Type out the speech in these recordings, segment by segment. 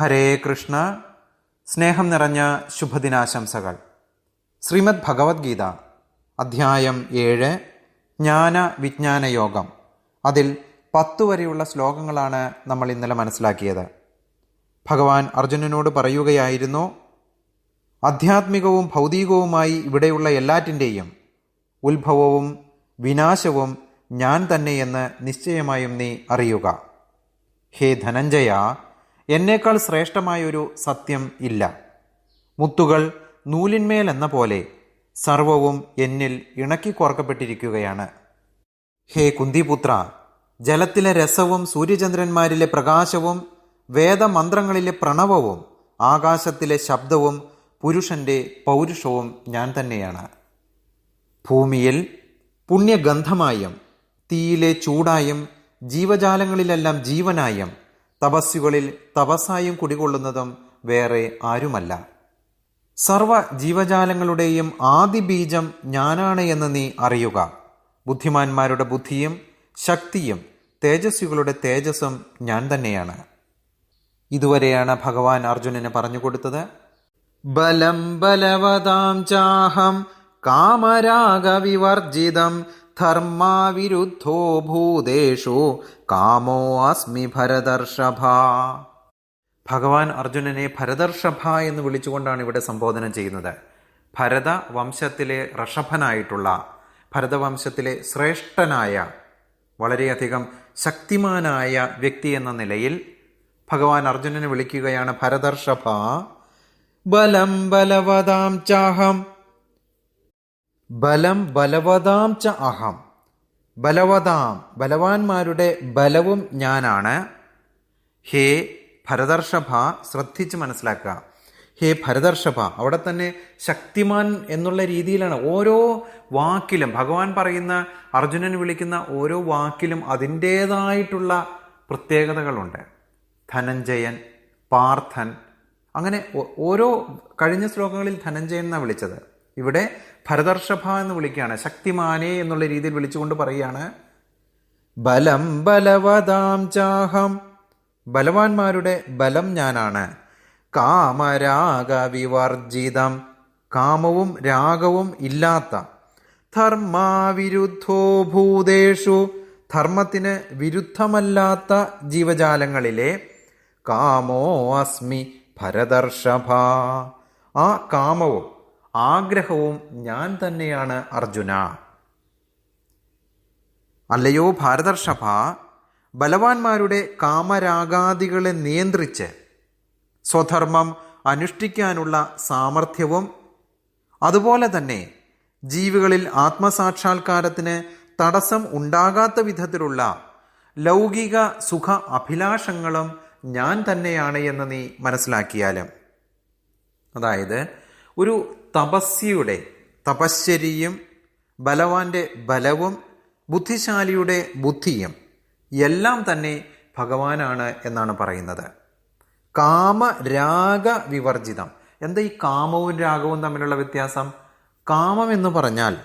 ഹരേ കൃഷ്ണ. സ്നേഹം നിറഞ്ഞ ശുഭദിനാശംസകൾ. ശ്രീമദ് ഭഗവത്ഗീത അധ്യായം ഏഴ് ജ്ഞാന വിജ്ഞാന യോഗം. അതിൽ പത്തു വരെയുള്ള ശ്ലോകങ്ങളാണ് നമ്മൾ ഇന്നലെ മനസ്സിലാക്കിയത്. ഭഗവാൻ അർജുനനോട് പറയുകയായിരുന്നു ആധ്യാത്മികവും ഭൗതികവുമായി ഇവിടെയുള്ള എല്ലാറ്റിന്റെയും ഉത്ഭവവും വിനാശവും ഞാൻ തന്നെയെന്ന് നിശ്ചയമായും നീ അറിയുക. ഹേ ധനഞ്ജയ എന്നേക്കാൾ ശ്രേഷ്ഠമായൊരു സത്യം ഇല്ല. മുത്തുകൾ നൂലിന്മേൽ എന്ന പോലെ സർവവും എന്നിൽ ഇണക്കിക്കോർക്കപ്പെട്ടിരിക്കുകയാണ് ഹേ കുന്തിപുത്ര ജലത്തിലെ രസവും സൂര്യചന്ദ്രന്മാരിലെ പ്രകാശവും വേദമന്ത്രങ്ങളിലെ പ്രണവവും ആകാശത്തിലെ ശബ്ദവും പുരുഷന്റെ പൗരുഷവും ഞാൻ തന്നെയാണ്. ഭൂമിയിൽ പുണ്യഗന്ധമായും തീയിലെ ചൂടായും ജീവജാലങ്ങളിലെല്ലാം ജീവനായും തപസ്സുകളിൽ തപസ്സായും കുടികൊള്ളുന്നതും വേറെ ആരുമല്ല. സർവ ജീവജാലങ്ങളുടെയും ആദി ബീജം ഞാനാണ് എന്ന് നീ അറിയുക. ബുദ്ധിമാന്മാരുടെ ബുദ്ധിയും ശക്തിയും തേജസ്വികളുടെ തേജസ്സും ഞാൻ തന്നെയാണ്. ഇതുവരെയാണ് ഭഗവാൻ അർജുനന് പറഞ്ഞു കൊടുത്തത്. ബലം ബലവതാം ചാഹം കാമരാഗവിവർജിതം ധർമാവിരുദ്ധോ ഭൂതേഷു കാമോ അസ്മി ഭരതർഷഭ. ഭഗവാൻ അർജുനനെ ഭരതർഷഭ എന്ന് വിളിച്ചുകൊണ്ടാണ് ഇവിടെ സംബോധന ചെയ്യുന്നത്. ഭരത വംശത്തിലെ ഋഷഭനായിട്ടുള്ള ഭരതവംശത്തിലെ ശ്രേഷ്ഠനായ വളരെയധികം ശക്തിമാനായ വ്യക്തി എന്ന നിലയിൽ ഭഗവാൻ അർജുനനെ വിളിക്കുകയാണ് ഭരതർഷഭ. ബലം ബലവതാം ചാഹം ബലം ബലവതാം ച അഹം. ബലവതാം ബലവാന്മാരുടെ ബലവും ഞാനാണ്. ഹേ ഭരതർഷഭ ശ്രദ്ധിച്ച് മനസ്സിലാക്കുക. ഹേ ഭരതർഷഭ അവിടെ തന്നെ ശക്തിമാൻ എന്നുള്ള രീതിയിലാണ് ഓരോ വാക്കിലും ഭഗവാൻ പറയുന്ന അർജുനൻ വിളിക്കുന്ന ഓരോ വാക്കിലും അതിന്റേതായിട്ടുള്ള പ്രത്യേകതകളുണ്ട്. ധനഞ്ജയൻ പാർത്ഥൻ അങ്ങനെ ഓരോ കഴിഞ്ഞ ശ്ലോകങ്ങളിൽ ധനഞ്ജയൻ എന്നാണ് വിളിച്ചത്. ഇവിടെ ഭരതർഷഭ എന്ന് വിളിക്കുകയാണ്. ശക്തിമാനെ എന്നുള്ള രീതിയിൽ വിളിച്ചുകൊണ്ട് പറയുകയാണ്. ബലം ബലവതാം ചാഹം. ബലവാന്മാരുടെ ബലം ഞാനാണ്. കാമരാഗവിവർജിതം. കാമവും രാഗവും ഇല്ലാത്ത. ധർമാവിരുദ്ധോ ഭൂതേഷു. ധർമ്മത്തിന് വിരുദ്ധമല്ലാത്ത ജീവജാലങ്ങളിലെ കാമോ അസ്മി ഭരതർഷഭ. ആ കാമവും ആഗ്രഹവും ഞാൻ തന്നെയാണ് അർജുന. അല്ലയോ ഭാരതർഷഭ ബലവാന്മാരുടെ കാമരാഗാദികളെ നിയന്ത്രിച്ച് സ്വധർമ്മം അനുഷ്ഠിക്കാനുള്ള സാമർഥ്യവും അതുപോലെ തന്നെ ജീവികളിൽ ആത്മസാക്ഷാത്കാരത്തിന് തടസ്സം ഉണ്ടാകാത്ത വിധത്തിലുള്ള ലൗകിക സുഖ അഭിലാഷങ്ങളും ഞാൻ തന്നെയാണ് എന്ന് നീ മനസ്സിലാക്കിയാലും. അതായത് ഒരു തപസ്യയുടെ തപശ്ശരിയും ബലവാന്റെ ബലവും ബുദ്ധിശാലിയുടെ ബുദ്ധിയും എല്ലാം തന്നെ ഭഗവാനാണ് എന്നാണ് പറയുന്നത്. കാമരാഗ വിവർജിതം എന്താ ഈ കാമവും രാഗവും തമ്മിലുള്ള വ്യത്യാസം? കാമം എന്ന് പറഞ്ഞാൽ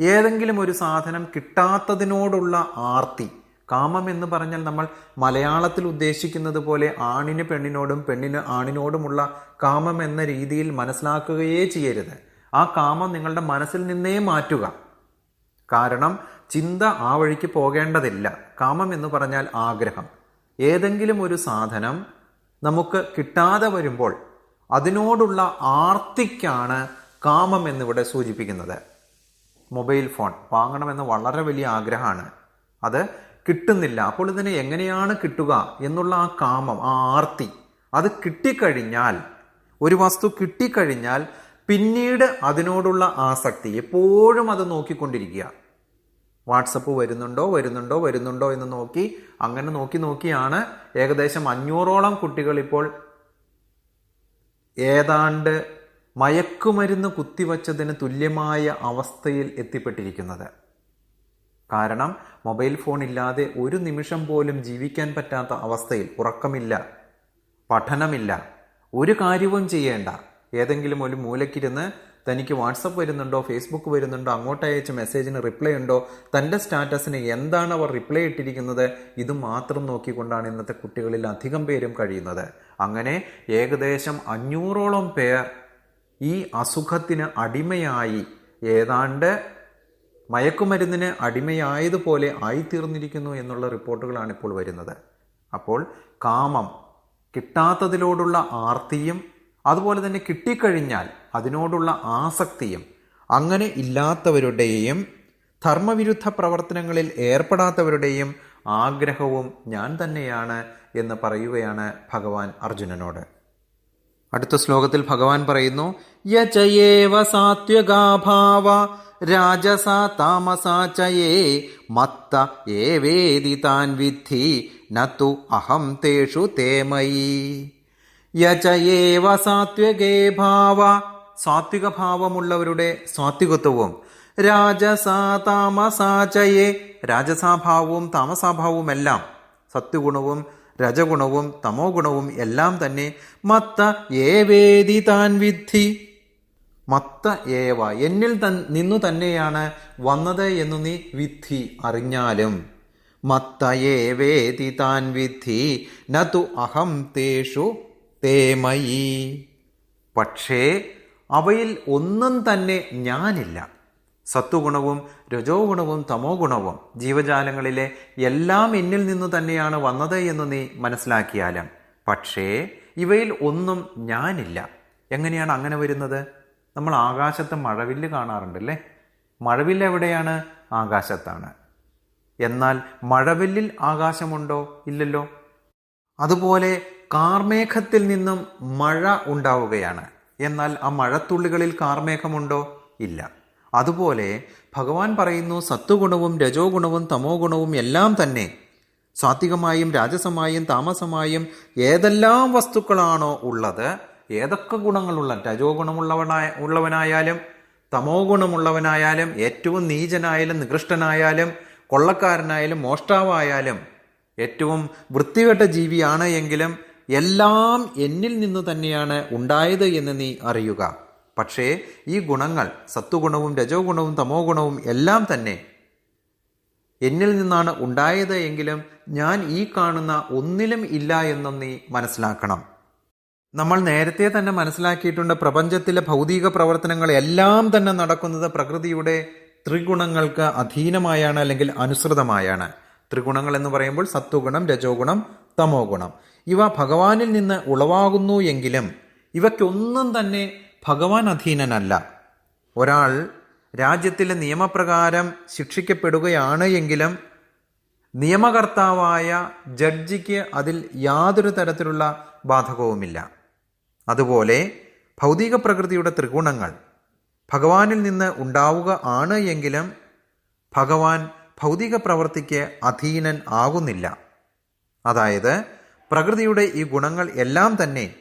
ഏതെങ്കിലും ഒരു സാധനം കിട്ടാത്തതിനോടുള്ള ആർത്തി കാമം എന്ന് പറഞ്ഞാൽ നമ്മൾ മലയാളത്തിൽ ഉദ്ദേശിക്കുന്നത് പോലെ ആണിന് പെണ്ണിനോടും പെണ്ണിന് ആണിനോടുമുള്ള കാമം എന്ന രീതിയിൽ മനസ്സിലാക്കുകയേ ചെയ്യരുത്. ആ കാമം നിങ്ങളുടെ മനസ്സിൽ നിന്നേ മാറ്റുക. കാരണം ചിന്ത ആ വഴിക്ക് പോകേണ്ടതില്ല. കാമം എന്ന് പറഞ്ഞാൽ ആഗ്രഹം. ഏതെങ്കിലും ഒരു സാധനം നമുക്ക് കിട്ടാതെ വരുമ്പോൾ അതിനോടുള്ള ആർത്തിക്കാണ് കാമം എന്നിവിടെ സൂചിപ്പിക്കുന്നത്. മൊബൈൽ ഫോൺ വാങ്ങണമെന്ന് വളരെ വലിയ ആഗ്രഹമാണ്. അത് കിട്ടുന്നില്ല. അപ്പോൾ ഇതിനെ എങ്ങനെയാണ് കിട്ടുക എന്നുള്ള ആ കാമം ആ ആർത്തി. അത് കിട്ടിക്കഴിഞ്ഞാൽ ഒരു വസ്തു കിട്ടിക്കഴിഞ്ഞാൽ പിന്നീട് അതിനോടുള്ള ആസക്തി എപ്പോഴും അത് നോക്കിക്കൊണ്ടിരിക്കുക. വാട്സപ്പ് വരുന്നുണ്ടോ വരുന്നുണ്ടോ വരുന്നുണ്ടോ എന്ന് നോക്കി അങ്ങനെ നോക്കി നോക്കിയാണ് ഏകദേശം അഞ്ഞൂറോളം കുട്ടികൾ ഇപ്പോൾ ഏതാണ്ട് മയക്കുമരുന്ന് കുത്തിവച്ചതിന് തുല്യമായ അവസ്ഥയിൽ എത്തിപ്പെട്ടിരിക്കുന്നത്. കാരണം മൊബൈൽ ഫോൺ ഇല്ലാതെ ഒരു നിമിഷം പോലും ജീവിക്കാൻ പറ്റാത്ത അവസ്ഥയിൽ ഉറക്കമില്ല പഠനമില്ല ഒരു കാര്യവും ചെയ്യേണ്ട. ഏതെങ്കിലും ഒരു മൂലക്കിരുന്ന് തനിക്ക് വാട്സപ്പ് വരുന്നുണ്ടോ ഫേസ്ബുക്ക് വരുന്നുണ്ടോ അങ്ങോട്ട് അയച്ച മെസ്സേജിന് റിപ്ലൈ ഉണ്ടോ തന്റെ സ്റ്റാറ്റസിന് എന്താണ് അവർ റിപ്ലൈ ഇട്ടിരിക്കുന്നത് ഇത് മാത്രം നോക്കിക്കൊണ്ടാണ് ഇന്നത്തെ കുട്ടികളിൽ അധികം പേരും കഴിയുന്നത്. അങ്ങനെ ഏകദേശം അഞ്ഞൂറോളം പേർ ഈ അസുഖത്തിന് അടിമയായി. ഏതാണ്ട് മയക്കുമരുന്നിന് അടിമയായതുപോലെ ആയിത്തീർന്നിരിക്കുന്നു എന്നുള്ള റിപ്പോർട്ടുകളാണ് ഇപ്പോൾ വരുന്നത്. അപ്പോൾ കാമം കിട്ടാത്തതിലോടുള്ള ആർത്തിയും അതുപോലെ തന്നെ കിട്ടിക്കഴിഞ്ഞാൽ അതിനോടുള്ള ആസക്തിയും അങ്ങനെ ഇല്ലാത്തവരുടെയും ധർമ്മവിരുദ്ധ പ്രവർത്തനങ്ങളിൽ ഏർപ്പെടാത്തവരുടെയും ആഗ്രഹവും ഞാൻ തന്നെയാണ് എന്ന് പറയുകയാണ് ഭഗവാൻ അർജുനനോട്. അടുത്ത ശ്ലോകത്തിൽ ഭഗവാൻ പറയുന്നു യചയേവ സാത്വകാഭാവ രാജസ താമസാ ചയേ. മത്ത ഏവേദി താൻ വിദ്ധി. നു അഹം തേഷു തേമയി. യചയേവ സാത്വികേ ഭാവ. സാത്വിക ഭാവമുള്ളവരുടെ സാത്വികത്വവും. രാജസാ താമസാ ചയേ. രാജസാഭാവവും താമസാഭാവവും എല്ലാം സത്വഗുണവും രജഗുണവും തമോ ഗുണവും എല്ലാം തന്നെ മത്ത ഏവേദി താൻ വിദ്ധി. മത്ത ഏവ. എന്നിൽ തൻ നിന്നു തന്നെയാണ് വന്നത് എന്നു നീ വിധി അറിഞ്ഞാലും. മത്ത ഏവേദി താൻ വിധി നതു അഹം തേഷു തേമയി. പക്ഷേ അവയിൽ ഒന്നും തന്നെ ഞാനില്ല. സത്വഗുണവും രജോ ഗുണവും തമോ ഗുണവും ജീവജാലങ്ങളിലെ എല്ലാം എന്നിൽ നിന്നു തന്നെയാണ് വന്നത് എന്ന് നീ മനസ്സിലാക്കിയാലും. പക്ഷേ ഇവയിൽ ഒന്നും ഞാനില്ല. എങ്ങനെയാണ് അങ്ങനെ വരുന്നത്? നമ്മൾ ആകാശത്ത് മഴവില്ല് കാണാറുണ്ട് അല്ലേ മഴവില്ല് എവിടെയാണ്? ആകാശത്താണ്. എന്നാൽ മഴവില്ലിൽ ആകാശമുണ്ടോ? ഇല്ലല്ലോ. അതുപോലെ കാർമേഘത്തിൽ നിന്നും മഴ ഉണ്ടാവുകയാണ്. എന്നാൽ ആ മഴത്തുള്ളികളിൽ കാർമേഘമുണ്ടോ? ഇല്ല. അതുപോലെ ഭഗവാൻ പറയുന്നു സത്വഗുണവും രജോ ഗുണവും തമോ ഗുണവും എല്ലാം തന്നെ സാത്വികമായും രാജസമായും താമസമായും ഏതെല്ലാം വസ്തുക്കളാണോ ഉള്ളത് ഏതൊക്കെ ഗുണങ്ങളുള്ള രജോ ഗുണമുള്ളവനായ ഉള്ളവനായാലും തമോ ഗുണമുള്ളവനായാലും ഏറ്റവും നീചനായാലും നികൃഷ്ടനായാലും കൊള്ളക്കാരനായാലും മോഷ്ടാവായാലും ഏറ്റവും വൃത്തികെട്ട ജീവിയാണ് എങ്കിലും എല്ലാം എന്നിൽ നിന്ന് തന്നെയാണ് ഉണ്ടായത് എന്ന് നീ അറിയുക. പക്ഷേ ഈ ഗുണങ്ങൾ സത്വഗുണവും രജോ ഗുണവും തമോ ഗുണവും എല്ലാം തന്നെ എന്നിൽ നിന്നാണ് ഉണ്ടായത് എങ്കിലും ഞാൻ ഈ കാണുന്ന ഒന്നിലും ഇല്ല എന്നും നീ മനസ്സിലാക്കണം. നമ്മൾ നേരത്തെ തന്നെ മനസ്സിലാക്കിയിട്ടുണ്ട് പ്രപഞ്ചത്തിലെ ഭൗതിക പ്രവർത്തനങ്ങൾ എല്ലാം തന്നെ നടക്കുന്നത് പ്രകൃതിയുടെ ത്രിഗുണങ്ങൾക്ക് അധീനമായാണ് അല്ലെങ്കിൽ അനുസൃതമായാണ്. ത്രിഗുണങ്ങൾ എന്ന് പറയുമ്പോൾ സത്വഗുണം രജോ ഗുണം തമോ ഗുണം ഇവ ഭഗവാനിൽ നിന്ന് ഉളവാകുന്നു എങ്കിലും ഇവയ്ക്കൊന്നും തന്നെ ഭഗവാൻ അധീനനല്ല. ഒരാൾ രാജ്യത്തിലെ നിയമപ്രകാരം ശിക്ഷിക്കപ്പെടുകയാണ് എങ്കിലും നിയമകർത്താവായ ജഡ്ജിക്ക് അതിൽ യാതൊരു തരത്തിലുള്ള ബാധകവുമില്ല. അതുപോലെ ഭൗതിക പ്രകൃതിയുടെ ത്രിഗുണങ്ങൾ ഭഗവാനിൽ നിന്ന് ഉണ്ടാവുക ആണ് എങ്കിലും ഭഗവാൻ ഭൗതിക പ്രവൃത്തിക്ക് അധീനൻ ആകുന്നില്ല. അതായത് പ്രകൃതിയുടെ ഈ ഗുണങ്ങൾ എല്ലാം തന്നെ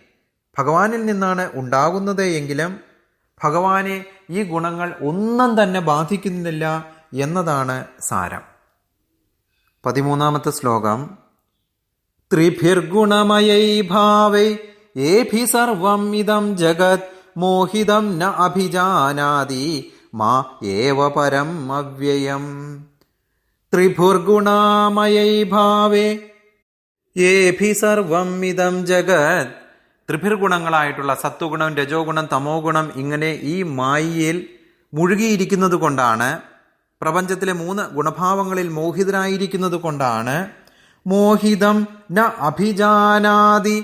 ഭഗവാനിൽ നിന്നാണ് ഉണ്ടാകുന്നത് എങ്കിലും ഭഗവാനെ ഈ ഗുണങ്ങൾ ഒന്നും തന്നെ ബാധിക്കുന്നില്ല എന്നതാണ് സാരം. പതിമൂന്നാമത്തെ ശ്ലോകം ത്രിഭിർഗുണമയൈ ഭാവൈ ഏഭി സർവം ഇതം ജഗത് മോഹിതം ന അഭിജാനാതി മാ ഏവ പരം അവ്യയം. ത്രിഭുർഗുണാമയൈ ഭാവേ. ഏഭി സർവം ഇതം ജഗത്. ത്രിഭിർഗുണങ്ങളായിട്ടുള്ള സത്വഗുണം രജോ ഗുണം തമോ ഗുണം ഇങ്ങനെ ഈ മായിയിൽ മുഴുകിയിരിക്കുന്നത് കൊണ്ടാണ് പ്രപഞ്ചത്തിലെ മൂന്ന് ഗുണഭാവങ്ങളിൽ മോഹിതരായിരിക്കുന്നത് കൊണ്ടാണ് മോഹിതം ന അഭിജാനാതി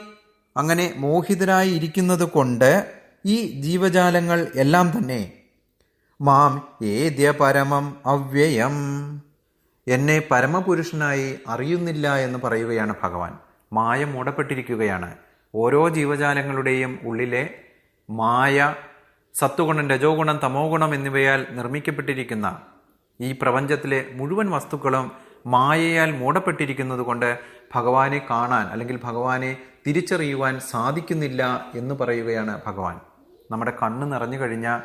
അങ്ങനെ മോഹിതരായി ഇരിക്കുന്നത് കൊണ്ട് ഈ ജീവജാലങ്ങൾ എല്ലാം തന്നെ മാം ഏദ്യ പരമം അവ്യയം. എന്നെ പരമപുരുഷനായി അറിയുന്നില്ല എന്ന് പറയുകയാണ് ഭഗവാൻ. മായ മൂടപ്പെട്ടിരിക്കുകയാണ്. ഓരോ ജീവജാലങ്ങളുടെയും ഉള്ളിലെ മായ സത്വഗുണം രജോ ഗുണം തമോ ഗുണം എന്നിവയാൽ നിർമ്മിക്കപ്പെട്ടിരിക്കുന്ന ഈ പ്രപഞ്ചത്തിലെ മുഴുവൻ വസ്തുക്കളും മായയാൽ മൂടപ്പെട്ടിരിക്കുന്നത് കൊണ്ട് ഭഗവാനെ കാണാൻ അല്ലെങ്കിൽ ഭഗവാനെ തിരിച്ചറിയുവാൻ സാധിക്കുന്നില്ല എന്ന് പറയുകയാണ് ഭഗവാൻ. നമ്മുടെ കണ്ണ് നിറഞ്ഞു കഴിഞ്ഞാൽ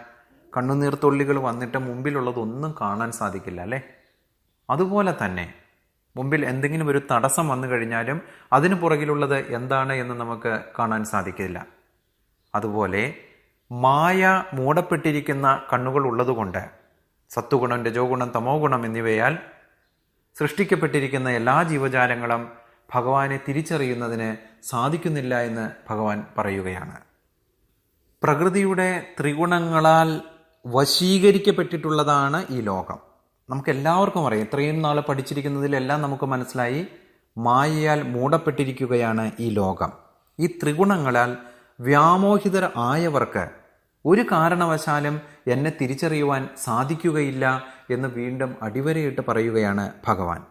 കണ്ണുനീർത്തുള്ളികൾ വന്നിട്ട് മുമ്പിലുള്ളതൊന്നും കാണാൻ സാധിക്കില്ല അല്ലേ? അതുപോലെ തന്നെ മുമ്പിൽ എന്തെങ്കിലും ഒരു തടസ്സം വന്നു കഴിഞ്ഞാലും അതിന് പുറകിലുള്ളത് എന്താണ് എന്ന് നമുക്ക് കാണാൻ സാധിക്കില്ല. അതുപോലെ മായ മൂടപ്പെട്ടിരിക്കുന്ന കണ്ണുകൾ ഉള്ളതുകൊണ്ട് സത്വഗുണം രജോ ഗുണം തമോ ഗുണം എന്നിവയാൽ സൃഷ്ടിക്കപ്പെട്ടിരിക്കുന്ന എല്ലാ ജീവജാലങ്ങളും ഭഗവാനെ തിരിച്ചറിയുന്നതിന് സാധിക്കുന്നില്ല എന്ന് ഭഗവാൻ പറയുകയാണ്. പ്രകൃതിയുടെ ത്രിഗുണങ്ങളാൽ വശീകരിക്കപ്പെട്ടിട്ടുള്ളതാണ് ഈ ലോകം. നമുക്ക് എല്ലാവർക്കും അറിയാം ഇത്രയും നാൾ പഠിച്ചിരിക്കുന്നതിലെല്ലാം നമുക്ക് മനസ്സിലായി മായയാൽ മൂടപ്പെട്ടിരിക്കുകയാണ് ഈ ലോകം. ഈ ത്രിഗുണങ്ങളാൽ വ്യാമോഹിതർ ആയവർക്ക് ഒരു കാരണവശാലും എന്നെ തിരിച്ചറിയുവാൻ സാധിക്കുകയില്ല എന്ന് വീണ്ടും അടിവരയിട്ട് പറയുകയാണ് ഭഗവാൻ.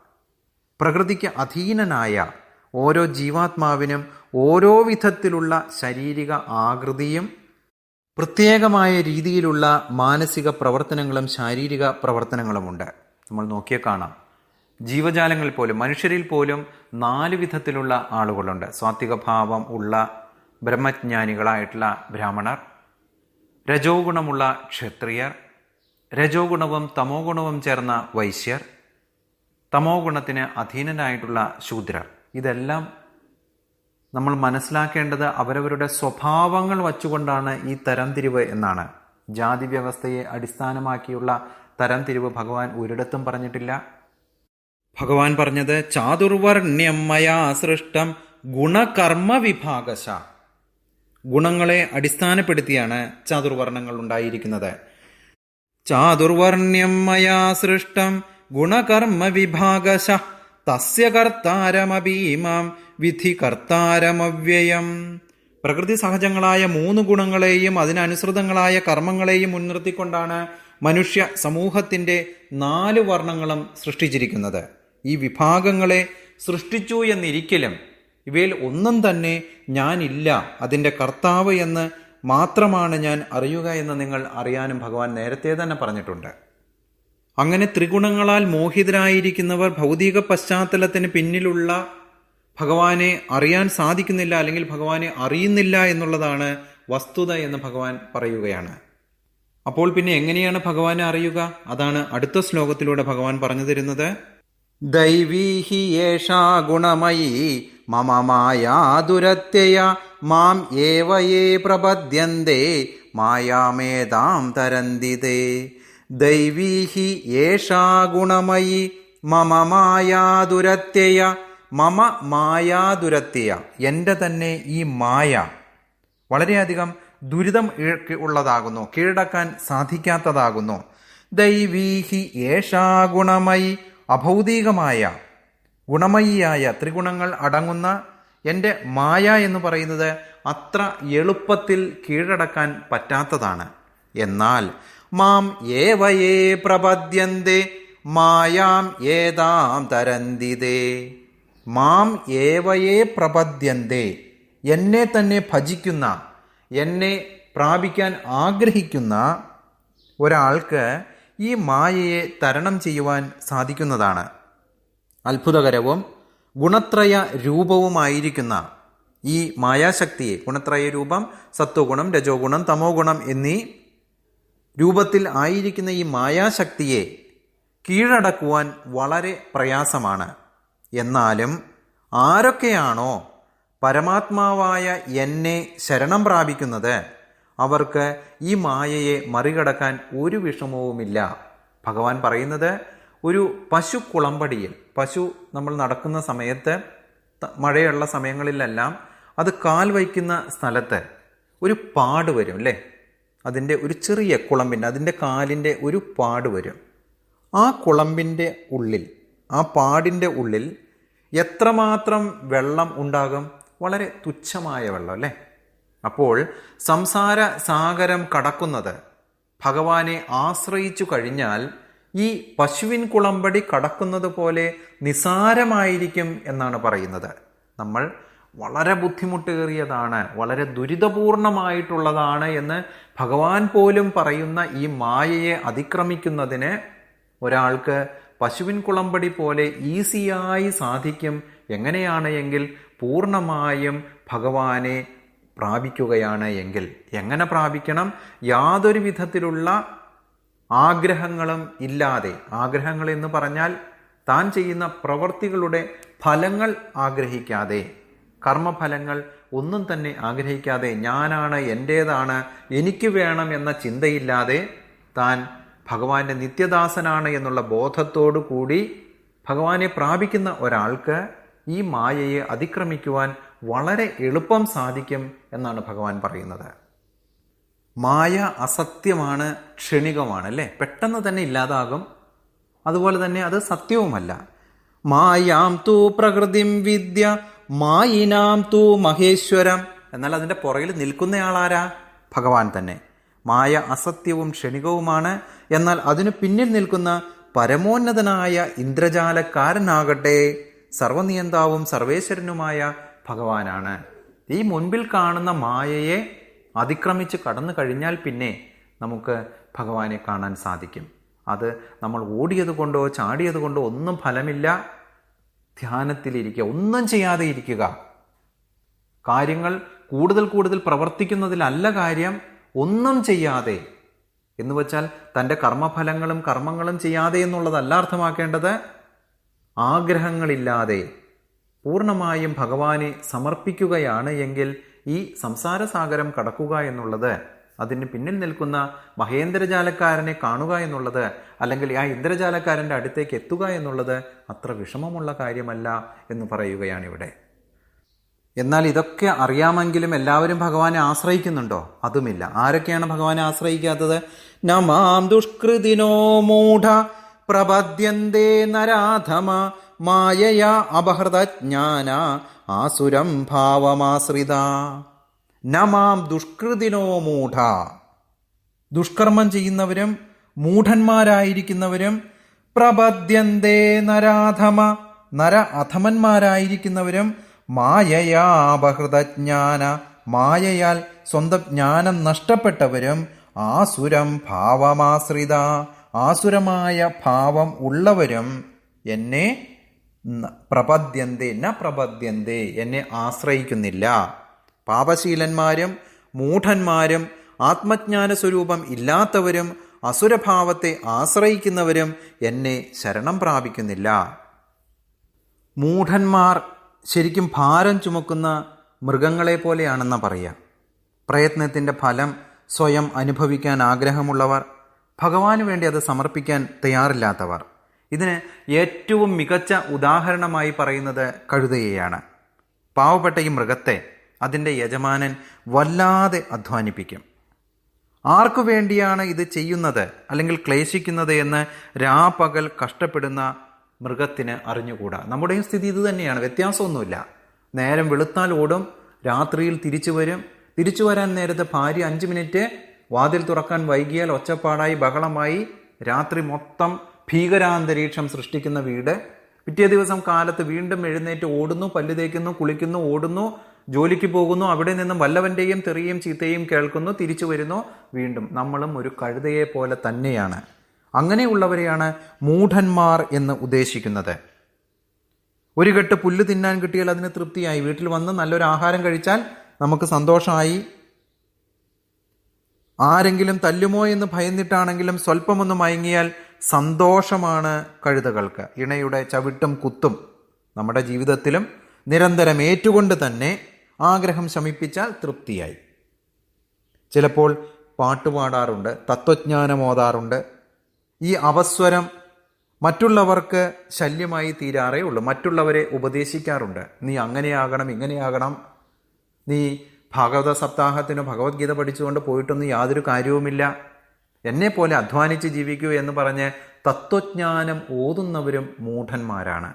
പ്രകൃതിക്ക് അധീനനായ ഓരോ ജീവാത്മാവിനും ഓരോ വിധത്തിലുള്ള ശാരീരിക ആകൃതിയും പ്രത്യേകമായ രീതിയിലുള്ള മാനസിക പ്രവർത്തനങ്ങളും ശാരീരിക പ്രവർത്തനങ്ങളുമുണ്ട്. നമ്മൾ നോക്കിയാൽ കാണാം. ജീവജാലങ്ങളിൽ പോലും മനുഷ്യരിൽ പോലും നാല് വിധത്തിലുള്ള ആളുകളുണ്ട്. സാത്വിക ഭാവം ഉള്ള ബ്രഹ്മജ്ഞാനികളായിട്ടുള്ള ബ്രാഹ്മണർ രജോ ഗുണമുള്ള ക്ഷത്രിയർ രജോ ഗുണവും തമോ ഗുണവും ചേർന്ന വൈശ്യർ തമോ ഗുണത്തിന് അധീനനായിട്ടുള്ള ശൂദ്രർ. ഇതെല്ലാം നമ്മൾ മനസ്സിലാക്കേണ്ടത് അവരവരുടെ സ്വഭാവങ്ങൾ വച്ചുകൊണ്ടാണ് ഈ തരംതിരിവ് എന്നാണ്. ജാതി വ്യവസ്ഥയെ അടിസ്ഥാനമാക്കിയുള്ള തരംതിരിവ് ഭഗവാൻ ഒരിടത്തും പറഞ്ഞിട്ടില്ല. ഭഗവാൻ പറഞ്ഞത് ചാതുർവർണ്യമയ സൃഷ്ടം ഗുണകർമ്മ വിഭാഗശ. ഗുണങ്ങളെ അടിസ്ഥാനപ്പെടുത്തിയാണ് ചാതുർവർണങ്ങൾ ഉണ്ടായിരിക്കുന്നത്. ചാതുർവർണ്യം മയാ സൃഷ്ടം ഗുണകർമ്മ വിഭാഗശ തസ്യ കർത്താരമഭീമാം വിധി കർത്താരമവ്യയം പ്രകൃതി സഹജങ്ങളായ മൂന്ന് ഗുണങ്ങളെയും അതിനനുസൃതങ്ങളായ കർമ്മങ്ങളെയും മുൻനിർത്തിക്കൊണ്ടാണ് മനുഷ്യ സമൂഹത്തിന്റെ നാല് വർണങ്ങളും സൃഷ്ടിച്ചിരിക്കുന്നത്. ഈ വിഭാഗങ്ങളെ സൃഷ്ടിച്ചു എന്നിരിക്കലും ഇവയിൽ ഒന്നും തന്നെ ഞാനില്ല അതിന്റെ കർത്താവ് എന്ന് മാത്രമാണ് ഞാൻ അറിയുക എന്ന് നിങ്ങൾ അറിയാനും ഭഗവാൻ നേരത്തെ തന്നെ പറഞ്ഞിട്ടുണ്ട്. അങ്ങനെ ത്രിഗുണങ്ങളാൽ മോഹിതരായിരിക്കുന്നവർ ഭൗതിക പശ്ചാത്തലത്തിന് പിന്നിലുള്ള ഭഗവാനെ അറിയാൻ സാധിക്കുന്നില്ല അല്ലെങ്കിൽ ഭഗവാനെ അറിയുന്നില്ല എന്നുള്ളതാണ് വസ്തുത എന്ന് ഭഗവാൻ പറയുകയാണ്. അപ്പോൾ പിന്നെ എങ്ങനെയാണ് ഭഗവാനെ അറിയുക? അതാണ് അടുത്ത ശ്ലോകത്തിലൂടെ ഭഗവാൻ പറഞ്ഞു തരുന്നത്. ദൈവീഹി യേഷാ ഗുണമയി മമ മാം ഏവയേ പ്രപദ്യന്തേ മായാമേതാം തരന്തിതേ. ദൈവീഹി യേഷാ ഗുണമയി മമ മായാതുരത്യയ മമ മായാതുരത്യയ എന്റെ തന്നെ ഈ മായ വളരെയധികം ദുരിതം ഉള്ളതാകുന്നു കീഴടക്കാൻ സാധിക്കാത്തതാകുന്നു. ദൈവീഹി യേഷാ ഗുണമയി അഭൗതികമായ ഗുണമയിയായ ത്രിഗുണങ്ങൾ അടങ്ങുന്ന എന്റെ മായ എന്ന് പറയുന്നത് അത്ര എളുപ്പത്തിൽ കീഴടക്കാൻ പറ്റാത്തതാണ്. എന്നാൽ മാം ഏവയേ പ്രപദ്യന്തേ മായാം ഏതാം തരന്തിതേ. മാം ഏവയേ പ്രപദ്യന്തേ എന്നെ തന്നെ ഭജിക്കുന്ന എന്നെ പ്രാപിക്കാൻ ആഗ്രഹിക്കുന്ന ഒരാൾക്ക് ഈ മായയെ തരണം ചെയ്യുവാൻ സാധിക്കുന്നതാണ്. അത്ഭുതകരവും ഗുണത്രയ രൂപവുമായിരിക്കുന്ന ഈ മായാശക്തിയെ ഗുണത്രയ രൂപം സത്വഗുണം രജോഗുണം തമോഗുണം തമോ ഗുണം എന്നീ രൂപത്തിൽ ആയിരിക്കുന്ന ഈ മായാശക്തിയെ കീഴടക്കുവാൻ വളരെ പ്രയാസമാണ്. എന്നാലും ആരൊക്കെയാണോ പരമാത്മാവായ എന്നെ ശരണം പ്രാപിക്കുന്നത് അവർക്ക് ഈ മായയെ മറികടക്കാൻ ഒരു വിഷമവുമില്ല. ഭഗവാൻ പറയുന്നത് ഒരു പശു കുളമ്പടിയിൽ പശു നമ്മൾ നടക്കുന്ന സമയത്ത് മഴയുള്ള സമയങ്ങളിലെല്ലാം അത് കാൽ വയ്ക്കുന്ന സ്ഥലത്ത് ഒരു പാട് വരും അല്ലേ? അതിന്റെ ഒരു ചെറിയ കുളമ്പിന്റെ അതിന്റെ കാലിന്റെ ഒരു പാട് വരും. ആ കുളമ്പിന്റെ ഉള്ളിൽ ആ പാടിന്റെ ഉള്ളിൽ എത്രമാത്രം വെള്ളം ഉണ്ടാകും? വളരെ തുച്ഛമായ വെള്ളം അല്ലേ? അപ്പോൾ സംസാര സാഗരം കടക്കുന്നത് ഭഗവാനെ ആശ്രയിച്ചു കഴിഞ്ഞാൽ ഈ പശുവിൻ കുളമ്പടി കടക്കുന്നത് പോലെ നിസാരമായിരിക്കും എന്നാണ് പറയുന്നത്. നമ്മൾ വളരെ ബുദ്ധിമുട്ടേറിയതാണ് വളരെ ദുരിതപൂർണമായിട്ടുള്ളതാണ് എന്ന് ഭഗവാൻ പോലും പറയുന്ന ഈ മായയെ അതിക്രമിക്കുന്നതിന് ഒരാൾക്ക് പശുവിൻ കുളമ്പടി പോലെ ഈസിയായി സാധിക്കും. എങ്ങനെയാണ് എങ്കിൽ പൂർണമായും ഭഗവാനെ പ്രാപിക്കുകയാണ് എങ്കിൽ. എങ്ങനെ പ്രാപിക്കണം? യാതൊരു വിധത്തിലുള്ള ആഗ്രഹങ്ങളും ഇല്ലാതെ. ആഗ്രഹങ്ങൾ എന്ന് പറഞ്ഞാൽ താൻ ചെയ്യുന്ന പ്രവൃത്തികളുടെ ഫലങ്ങൾ ആഗ്രഹിക്കാതെ. കർമ്മഫലങ്ങൾ ഒന്നും തന്നെ ആഗ്രഹിക്കാതെ ഞാനാണ് എന്റേതാണ് എനിക്ക് വേണം എന്ന ചിന്തയില്ലാതെ താൻ ഭഗവാന്റെ നിത്യദാസനാണ് എന്നുള്ള ബോധത്തോടു കൂടി ഭഗവാനെ പ്രാപിക്കുന്ന ഒരാൾക്ക് ഈ മായയെ അതിക്രമിക്കുവാൻ വളരെ എളുപ്പം സാധിക്കും എന്നാണ് ഭഗവാൻ പറയുന്നത്. മായ അസത്യമാണ് ക്ഷണികമാണ് അല്ലേ? പെട്ടെന്ന് തന്നെ ഇല്ലാതാകും. അതുപോലെ തന്നെ അത് സത്യവുമല്ല. മായാം തൂ പ്രകൃതിം വിദ്യ മായിനാം തൂ മഹേശ്വരം. എന്നാൽ അതിന്റെ പുറകിൽ നിൽക്കുന്നയാളാരാ? ഭഗവാൻ തന്നെ. മായ അസത്യവും ക്ഷണികവുമാണ്. എന്നാൽ അതിനു പിന്നിൽ നിൽക്കുന്ന പരമോന്നതനായ ഇന്ദ്രജാലക്കാരനാകട്ടെ സർവനിയന്താവും സർവേശ്വരനുമായ ഭഗവാനാണ്. ഈ മുൻപിൽ കാണുന്ന മായയെ അതിക്രമിച്ച് കടന്നു കഴിഞ്ഞാൽ പിന്നെ നമുക്ക് ഭഗവാനെ കാണാൻ സാധിക്കും. അത് നമ്മൾ ഓടിയത് കൊണ്ടോ ചാടിയത് കൊണ്ടോ ഒന്നും ഫലമില്ല. ധ്യാനത്തിലിരിക്കുക ഒന്നും ചെയ്യാതെ ഇരിക്കുക. കാര്യങ്ങൾ കൂടുതൽ കൂടുതൽ പ്രവർത്തിക്കുന്നതിലല്ല കാര്യം ഒന്നും ചെയ്യാതെ. എന്ന് വെച്ചാൽ തന്റെ കർമ്മഫലങ്ങളും കർമ്മങ്ങളും ചെയ്യാതെ എന്നുള്ളതല്ല അർത്ഥമാക്കേണ്ടത്. ആഗ്രഹങ്ങളില്ലാതെ പൂർണമായും ഭഗവാനെ സമർപ്പിക്കുകയാണ് എങ്കിൽ ഈ സംസാരസാഗരം കടക്കുക എന്നുള്ളത് അതിന് പിന്നിൽ നിൽക്കുന്ന മഹേന്ദ്രജാലക്കാരനെ കാണുക എന്നുള്ളത് അല്ലെങ്കിൽ ആ ഇന്ദ്രജാലക്കാരന്റെ അടുത്തേക്ക് എത്തുക എന്നുള്ളത് അത്ര വിഷമമുള്ള കാര്യമല്ല എന്ന് പറയുകയാണിവിടെ എന്നാൽ ഇതൊക്കെ അറിയാമെങ്കിലും എല്ലാവരും ഭഗവാനെ ആശ്രയിക്കുന്നുണ്ടോ? അതുമില്ല. ആരൊക്കെയാണ് ഭഗവാനെ ആശ്രയിക്കാത്തത്? നമാം ദുഷ്കൃതിനോ മൂഢ പ്രപദ്യന്തേ നരാധമ മായയാ അപഹൃതജ്ഞാന ആസുരം ഭാവമാശ്രിത. നമാം ദുഷ്കൃതിനോ മൂഢ. ദുഷ്കർമ്മം ചെയ്യുന്നവരും മൂഢന്മാരായിരിക്കുന്നവരും പ്രപദ്യന്തേ നരാധമ നര അധമന്മാരായിരിക്കുന്നവരും മായയാപഹൃതജ്ഞാന മായയാൽ സ്വന്തം ജ്ഞാനം നഷ്ടപ്പെട്ടവരും ആസുരം ഭാവമാശ്രിത ആസുരമായ ഭാവം ഉള്ളവരും എന്നെ പ്രപദ്യന്തേ ന പ്രപദ്യന്തേ എന്നെ ആശ്രയിക്കുന്നില്ല. പാപശീലന്മാരും മൂഢന്മാരും ആത്മജ്ഞാന സ്വരൂപം ഇല്ലാത്തവരും അസുരഭാവത്തെ ആശ്രയിക്കുന്നവരും എന്നെ ശരണം പ്രാപിക്കുന്നില്ല. മൂഢന്മാർ ശരിക്കും ഭാരം ചുമക്കുന്ന മൃഗങ്ങളെ പോലെയാണെന്ന പറയുക. പ്രയത്നത്തിന്റെ ഫലം സ്വയം അനുഭവിക്കാൻ ആഗ്രഹമുള്ളവർ ഭഗവാന് വേണ്ടി അത് സമർപ്പിക്കാൻ തയ്യാറില്ലാത്തവർ. ഇതിന് ഏറ്റവും മികച്ച ഉദാഹരണമായി പറയുന്നത് കഴുതയെയാണ്. പാവപ്പെട്ട ഈ മൃഗത്തെ അതിന്റെ യജമാനൻ വല്ലാതെ അധ്വാനിപ്പിക്കും. ആർക്കു വേണ്ടിയാണ് ഇത് ചെയ്യുന്നത് അല്ലെങ്കിൽ ക്ലേശിക്കുന്നത് എന്ന് രാപകൽ കഷ്ടപ്പെടുന്ന മൃഗത്തിന് അറിഞ്ഞുകൂടാ. നമ്മുടെയും സ്ഥിതി ഇത് തന്നെയാണ്. വ്യത്യാസമൊന്നുമില്ല. നേരം വെളുത്താൽ ഓടും രാത്രിയിൽ തിരിച്ചു വരും. തിരിച്ചു വരാൻ നേരത്തെ ഭാര്യ അഞ്ച് മിനിറ്റ് വാതിൽ തുറക്കാൻ വൈകിയാൽ ഒച്ചപ്പാടായി ബഹളമായി രാത്രി മൊത്തം ഭീകരാന്തരീക്ഷം സൃഷ്ടിക്കുന്ന വീട്. പിറ്റേ ദിവസം കാലത്ത് വീണ്ടും എഴുന്നേറ്റ് ഓടുന്നു പല്ല് തേക്കുന്നു കുളിക്കുന്നു ഓടുന്നു. ജോലിക്ക് പോകുന്നു അവിടെ നിന്നും വല്ലവന്റെയും തെറിയും ചീത്തയും കേൾക്കുന്നു തിരിച്ചു വരുന്നു വീണ്ടും നമ്മളും ഒരു കഴുതയെ പോലെ തന്നെയാണ്. അങ്ങനെയുള്ളവരെയാണ് മൂഢന്മാർ എന്ന് ഉദ്ദേശിക്കുന്നത്. ഒരു കെട്ട് പുല്ല് തിന്നാൻ കിട്ടിയാൽ അതിന് തൃപ്തിയായി. വീട്ടിൽ വന്ന് നല്ലൊരു ആഹാരം കഴിച്ചാൽ നമുക്ക് സന്തോഷമായി. ആരെങ്കിലും തല്ലുമോ എന്ന് ഭയന്നിട്ടാണെങ്കിലും സ്വല്പമൊന്ന് മയങ്ങിയാൽ സന്തോഷമാണ് കഴുതകൾക്ക്. ഇണയുടെ ചവിട്ടും കുത്തും നമ്മുടെ ജീവിതത്തിലും നിരന്തരം ഏറ്റുകൊണ്ട് തന്നെ ആഗ്രഹം ശമിപ്പിച്ചാൽ തൃപ്തിയായി. ചിലപ്പോൾ പാട്ടുപാടാറുണ്ട് തത്വജ്ഞാനം ഓതാറുണ്ട്. ഈ അവസ്വരം മറ്റുള്ളവർക്ക് ശല്യമായി തീരാറേ ഉള്ളൂ. മറ്റുള്ളവരെ ഉപദേശിക്കാറുണ്ട്. നീ അങ്ങനെയാകണം ഇങ്ങനെയാകണം. നീ ഭാഗവത സപ്താഹത്തിനോ ഭഗവത്ഗീത പഠിച്ചുകൊണ്ട് പോയിട്ടൊന്നും യാതൊരു കാര്യവുമില്ല. എന്നെ പോലെ അധ്വാനിച്ച് ജീവിക്കൂ എന്ന് പറഞ്ഞ് തത്വജ്ഞാനം ഓതുന്നവരും മൂഢന്മാരാണ്.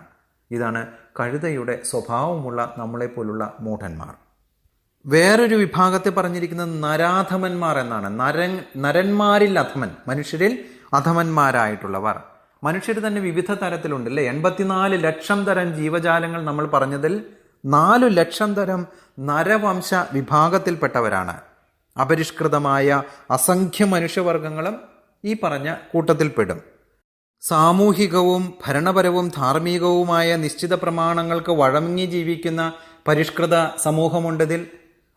ഇതാണ് കഴുതയുടെ സ്വഭാവമുള്ള നമ്മളെപ്പോലുള്ള മൂഢന്മാർ. വേറൊരു വിഭാഗത്തെ പറഞ്ഞിരിക്കുന്നത് നരാധമന്മാർ എന്നാണ്. നരൻ നരന്മാരിൽ അധമൻ മനുഷ്യരിൽ അധമന്മാരായിട്ടുള്ളവർ. മനുഷ്യർ തന്നെ വിവിധ തരത്തിലുണ്ട് അല്ലേ എൺപത്തിനാല് ലക്ഷം തരം ജീവജാലങ്ങൾ നമ്മൾ പറഞ്ഞതിൽ നാലു ലക്ഷം തരം നരവംശ വിഭാഗത്തിൽപ്പെട്ടവരാണ്. അപരിഷ്കൃതമായ അസംഖ്യ മനുഷ്യവർഗങ്ങളും ഈ പറഞ്ഞ കൂട്ടത്തിൽപ്പെടും. സാമൂഹികവും ഭരണപരവും ധാർമ്മികവുമായ നിശ്ചിത പ്രമാണങ്ങൾക്ക് വഴങ്ങി ജീവിക്കുന്ന പരിഷ്കൃത സമൂഹമുണ്ടതിൽ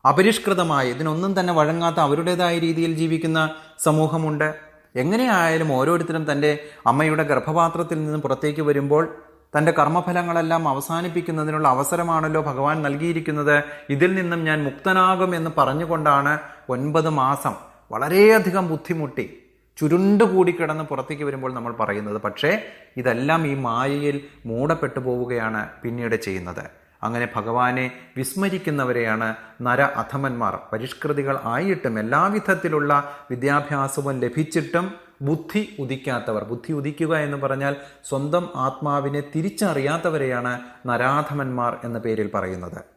അപരിഷ്കൃതമായ ഇതിനൊന്നും തന്നെ വഴങ്ങാത്ത അവരുടേതായ രീതിയിൽ ജീവിക്കുന്ന സമൂഹമുണ്ട്. എങ്ങനെയായാലും ഓരോരുത്തരും തന്റെ അമ്മയുടെ ഗർഭപാത്രത്തിൽ നിന്ന് പുറത്തേക്ക് വരുമ്പോൾ തന്റെ കർമ്മഫലങ്ങളെല്ലാം അവസാനിപ്പിക്കുന്നതിനുള്ള അവസരമാണല്ലോ ഭഗവാൻ നൽകിയിരിക്കുന്നത്. ഇതിൽ നിന്നും ഞാൻ മുക്തനാകും എന്ന് പറഞ്ഞുകൊണ്ടാണ് ഒൻപത് മാസം വളരെയധികം ബുദ്ധിമുട്ടി. ചുരുണ്ടു കൂടിക്കിടന്ന് പുറത്തേക്ക് വരുമ്പോൾ നമ്മൾ പറയുന്നത് പക്ഷേ ഇതെല്ലാം ഈ മായയിൽ മൂടപ്പെട്ടു പോവുകയാണ് പിന്നീട് ചെയ്യുന്നത്. അങ്ങനെ ഭഗവാനെ വിസ്മരിക്കുന്നവരെയാണ് നര അധമന്മാർ. പരിഷ്കൃതികൾ ആയിട്ടും എല്ലാവിധത്തിലുള്ള വിദ്യാഭ്യാസവും ലഭിച്ചിട്ടും ബുദ്ധി ഉദിക്കാത്തവർ. ബുദ്ധി ഉദിക്കുക എന്ന് പറഞ്ഞാൽ സ്വന്തം ആത്മാവിനെ തിരിച്ചറിയാത്തവരെയാണ് നരാധമന്മാർ എന്ന പേരിൽ പറയുന്നത്.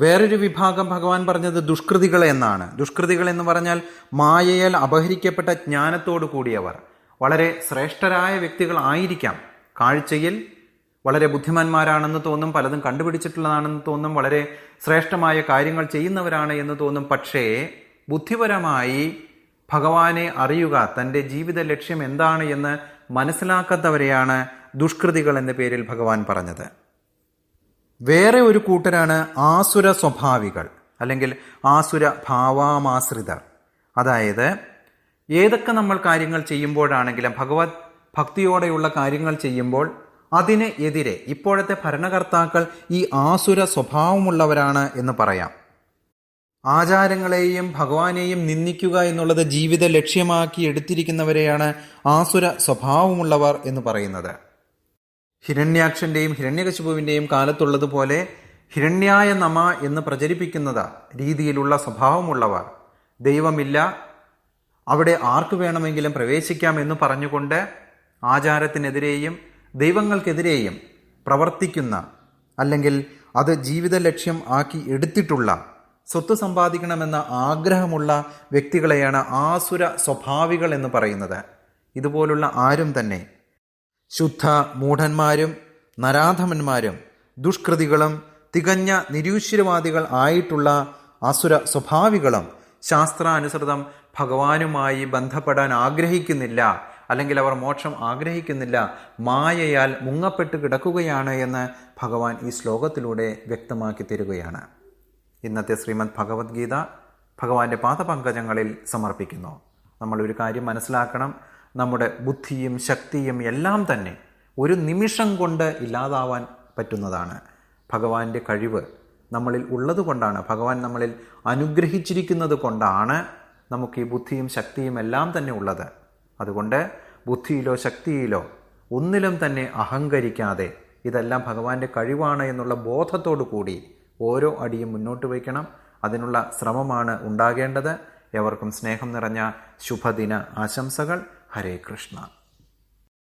വേറൊരു വിഭാഗം ഭഗവാൻ പറഞ്ഞത് ദുഷ്കൃതികൾ എന്നാണ്. ദുഷ്കൃതികൾ എന്ന് പറഞ്ഞാൽ മായയാൽ അപഹരിക്കപ്പെട്ട ജ്ഞാനത്തോടു കൂടിയവർ. വളരെ ശ്രേഷ്ഠരായ വ്യക്തികൾ ആയിരിക്കാം. കാഴ്ചയിൽ വളരെ ബുദ്ധിമാന്മാരാണെന്ന് തോന്നും പലതും കണ്ടുപിടിച്ചിട്ടുള്ളതാണെന്ന് തോന്നും വളരെ ശ്രേഷ്ഠമായ കാര്യങ്ങൾ ചെയ്യുന്നവരാണ് എന്ന് തോന്നും. പക്ഷേ ബുദ്ധിപരമായി ഭഗവാനെ അറിയുക തന്റെ ജീവിത ലക്ഷ്യം എന്താണ് എന്ന് മനസ്സിലാക്കാത്തവരെയാണ് ദുഷ്കൃതികൾ എന്ന പേരിൽ ഭഗവാൻ പറഞ്ഞത്. വേറെ ഒരു കൂട്ടരാണ് ആസുര സ്വഭാവികൾ അല്ലെങ്കിൽ ആസുര ഭാവാമാശ്രിതർ. അതായത് ഏതൊക്കെ നമ്മൾ കാര്യങ്ങൾ ചെയ്യുമ്പോഴാണെങ്കിലും ഭഗവത് ഭക്തിയോടെയുള്ള കാര്യങ്ങൾ ചെയ്യുമ്പോൾ അതിന് എതിരെ ഇപ്പോഴത്തെ ഭരണകർത്താക്കൾ ഈ ആസുര സ്വഭാവമുള്ളവരാണ് എന്ന് പറയാം. ആചാരങ്ങളെയും ഭഗവാനെയും നിന്ദിക്കുക എന്നുള്ളത് ജീവിത ലക്ഷ്യമാക്കി എടുത്തിരിക്കുന്നവരെയാണ് ആസുര സ്വഭാവമുള്ളവർ എന്ന് പറയുന്നത്. ഹിരണ്യാക്ഷന്റെയും ഹിരണ്യകശിപുവിന്റെയും കാലത്തുള്ളതുപോലെ ഹിരണ്യായ നമ എന്ന് പ്രചരിപ്പിക്കുന്നത് രീതിയിലുള്ള സ്വഭാവമുള്ളവർ ദൈവമില്ല. അവിടെ ആർക്ക് വേണമെങ്കിലും പ്രവേശിക്കാം എന്ന് പറഞ്ഞുകൊണ്ട് ആചാരത്തിനെതിരെയും ദൈവങ്ങൾക്കെതിരെയും പ്രവർത്തിക്കുന്ന അല്ലെങ്കിൽ അത് ജീവിത ലക്ഷ്യം ആക്കി എടുത്തിട്ടുള്ള സ്വത്ത് സമ്പാദിക്കണമെന്ന ആഗ്രഹമുള്ള വ്യക്തികളെയാണ് ആസുര സ്വഭാവികൾ എന്ന് പറയുന്നത്. ഇതുപോലുള്ള ആരും തന്നെ ശുദ്ധ മൂഢന്മാരും നരാധമന്മാരും ദുഷ്കൃതികളും തികഞ്ഞ നിരീശ്വരവാദികൾ ആയിട്ടുള്ള അസുര സ്വഭാവികളും ശാസ്ത്രാനുസൃതം ഭഗവാനുമായി ബന്ധപ്പെടാൻ ആഗ്രഹിക്കുന്നില്ല അല്ലെങ്കിൽ അവർ മോക്ഷം ആഗ്രഹിക്കുന്നില്ല മായയാൽ മുങ്ങപ്പെട്ട് കിടക്കുകയാണ് എന്ന് ഭഗവാൻ ഈ ശ്ലോകത്തിലൂടെ വ്യക്തമാക്കി തരികയാണ്. ഇന്നത്തെ ശ്രീമദ് ഭഗവത്ഗീത ഭഗവാന്റെ പാദപങ്കജങ്ങളിൽ സമർപ്പിക്കുന്നു. നമ്മൾ ഒരു കാര്യം മനസ്സിലാക്കണം. നമ്മുടെ ബുദ്ധിയും ശക്തിയും എല്ലാം തന്നെ ഒരു നിമിഷം കൊണ്ട് ഇല്ലാതാവാൻ പറ്റുന്നതാണ്. ഭഗവാന്റെ കഴിവ് നമ്മളിൽ ഉള്ളതുകൊണ്ടാണ്. ഭഗവാൻ നമ്മളിൽ അനുഗ്രഹിച്ചിരിക്കുന്നത് കൊണ്ടാണ് നമുക്ക് ഈ ബുദ്ധിയും ശക്തിയും എല്ലാം തന്നെ ഉള്ളത്. അതുകൊണ്ട് ബുദ്ധിയിലോ ശക്തിയിലോ ഒന്നിലും തന്നെ അഹങ്കരിക്കാതെ ഇതെല്ലാം ഭഗവാന്റെ കഴിവാണ് എന്നുള്ള ബോധത്തോടു കൂടി ഓരോ അടിയും മുന്നോട്ട് വയ്ക്കണം. അതിനുള്ള ശ്രമമാണ് ഉണ്ടാകേണ്ടത്. എവർക്കും സ്നേഹം നിറഞ്ഞ ശുഭദിന ആശംസകൾ. ഹരേ കൃഷ്ണ.